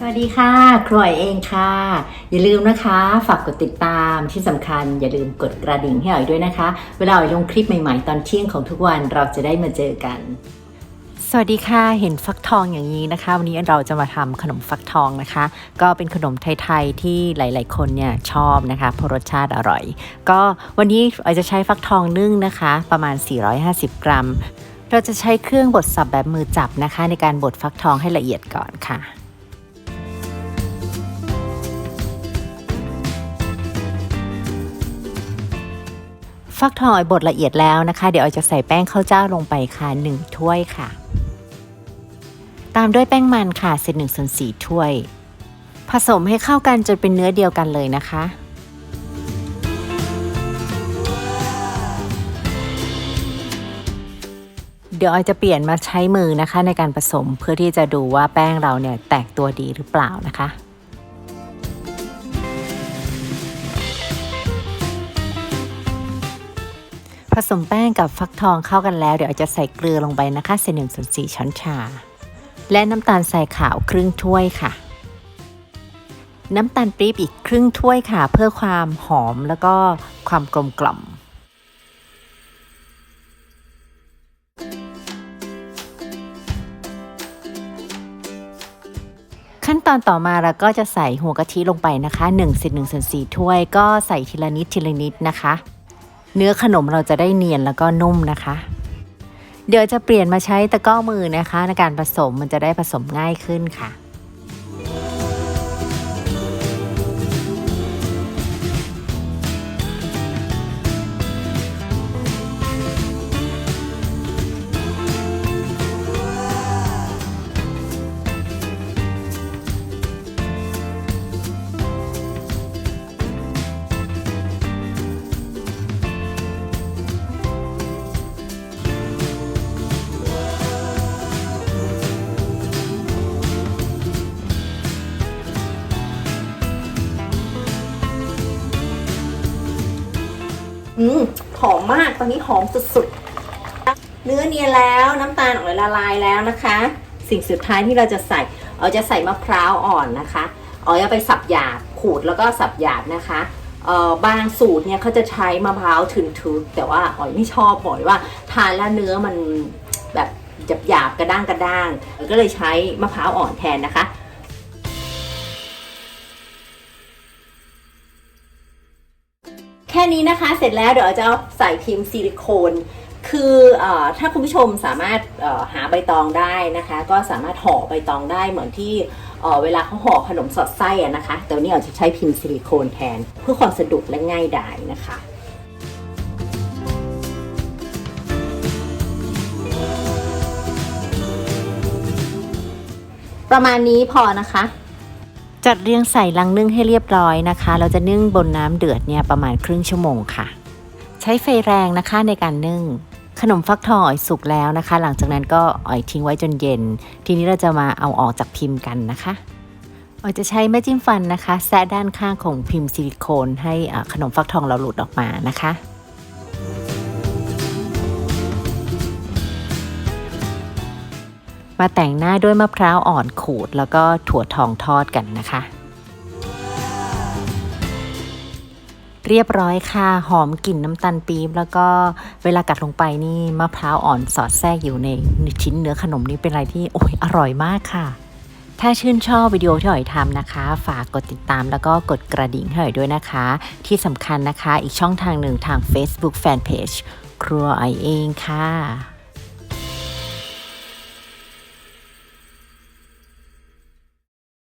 สวัสดีค่ะ ครัวเองค่ะ อย่าลืมนะคะ ฝากกดติดตามที่สำคัญ อย่าลืมกดกระดิ่งให้อ๋อยด้วยนะคะ เวลาอ๋อยลงคลิปใหม่ๆ ตอนเที่ยงของทุกวันเราจะได้มาเจอกัน สวัสดีค่ะ เห็นฟักทองอย่างนี้นะคะ วันนี้เราจะมาทำขนมฟักทองนะคะ ก็เป็นขนมไทยๆที่หลาย ๆ คนเนี่ยชอบนะคะเพราะรสชาติอร่อย ก็วันนี้อ๋อยจะใช้ฟักทองนึ่งนะคะ ประมาณ 450 กรัม เราจะใช้เครื่องบดสับแบบมือจับนะคะ ในการบดฟักทองให้ละเอียดก่อนค่ะ ฟักทองออยบดละเอียดแล้วนะคะ เดี๋ยวออยจะใส่แป้งข้าวเจ้าลงไปค่ะ 1 ถ้วยค่ะ ตามด้วยแป้งมันค่ะเศษหนึ่งส่วนสี่ถ้วย ผสมให้เข้ากันจนเป็นเนื้อเดียวกันเลยนะคะเดี๋ยวออยจะเปลี่ยนมาใช้มือนะคะในการผสมเพื่อที่จะดูว่าแป้งเราเนี่ยแตกตัวดีหรือเปล่านะคะ ผสมแป้งกับฟักทองเข้ากันแล้ว เดี๋ยวจะใส่เกลือลงไปนะคะเศษหนึ่งส่วนสี่ช้อนชา และน้ำตาลทรายขาวครึ่งถ้วยค่ะ น้ำตาลปี๊บอีกครึ่งถ้วยค่ะ เพื่อความหอมแล้วก็ความกลมกล่อมขั้นตอนต่อมาเราก็จะใส่หัวกะทิลงไปนะคะ1ส่วน1ส่วน4ถ้วยก็ใส่ทีละนิดทีละนิดนะคะ เนื้อขนมเราจะได้เนียนแล้วก็นุ่มนะคะ เดี๋ยวจะเปลี่ยนมาใช้ตะก้อมือนะคะ ในการผสมมันจะได้ผสมง่ายขึ้นค่ะ อืมหอมมากตอนนี้หอมสุดๆ เนื้อเนียนแล้วน้ำตาลออกเลยละลายแล้วนะคะ สิ่งสุดท้ายที่เราจะใส่เราจะใส่มะพร้าวอ่อนนะคะเอาเอาไปสับหยาบขูดแล้วก็สับหยาบนะคะเอ่อบางสูตรเนี่ยเขาจะใช้มะพร้าวทึนๆแต่ว่าอ๋อยไม่ชอบบ่อยว่าทานแล้วเนื้อมันแบบหยาบๆกระด้างกระด้างก็เลยใช้มะพร้าวอ่อนแทนนะคะ นี้นะคะเสร็จแล้วเดี๋ยวจะเอาใส่พิมพ์ซิลิโคน คืออถ้าคุณผู้ชมสามารถหาใบตองได้นะคะ ก็สามารถห่อใบตองได้เหมือนที่เอ่อเวลาเขาห่อขนมสอดไส้อะนะคะแต่วันนี้เราจะใช้พิมพ์ซิลิโคนแทน เพื่อความสะดวกและง่ายดายนะคะประมาณนี้พอนะคะ จัดเรียงใส่ลังนึ่งให้เรียบร้อยนะคะ เราจะนึ่งบนน้ำเดือดเนี่ยประมาณครึ่งชั่วโมงค่ะ ใช้ไฟแรงนะคะในการนึ่ง ขนมฟักทองอ่อยสุกแล้วนะคะ หลังจากนั้นก็อ่อยทิ้งไว้จนเย็น ทีนี้เราจะมาเอาออกจากพิมพ์กันนะคะอ่อยจะใช้แม่จิ้มฟันนะคะ แซะด้านข้างของพิมพ์ซิลิโคนให้อาขนมฟักทองเราหลุดออกมานะคะ มาแต่งหน้าด้วยมะพร้าวอ่อนขูด แล้วก็ถั่วทองทอดกันนะคะ เรียบร้อยค่ะ หอมกลิ่นน้ำตาลปี๊บแล้วก็เวลากัดลงไปนี่มะพร้าวอ่อนสอดแทรกอยู่ในชิ้นเนื้อขนมนี่เป็นอะไรที่โอ้ยอร่อยมากค่ะ ถ้าชื่นชอบวิดีโอที่อ๋อยทำนะคะ ฝากกดติดตามแล้วก็กดกระดิ่งให้อ๋อยด้วยนะคะ ที่สำคัญนะคะ อีกช่องทางหนึ่งทาง Facebook Fanpage ครัวอ๋อเองค่ะ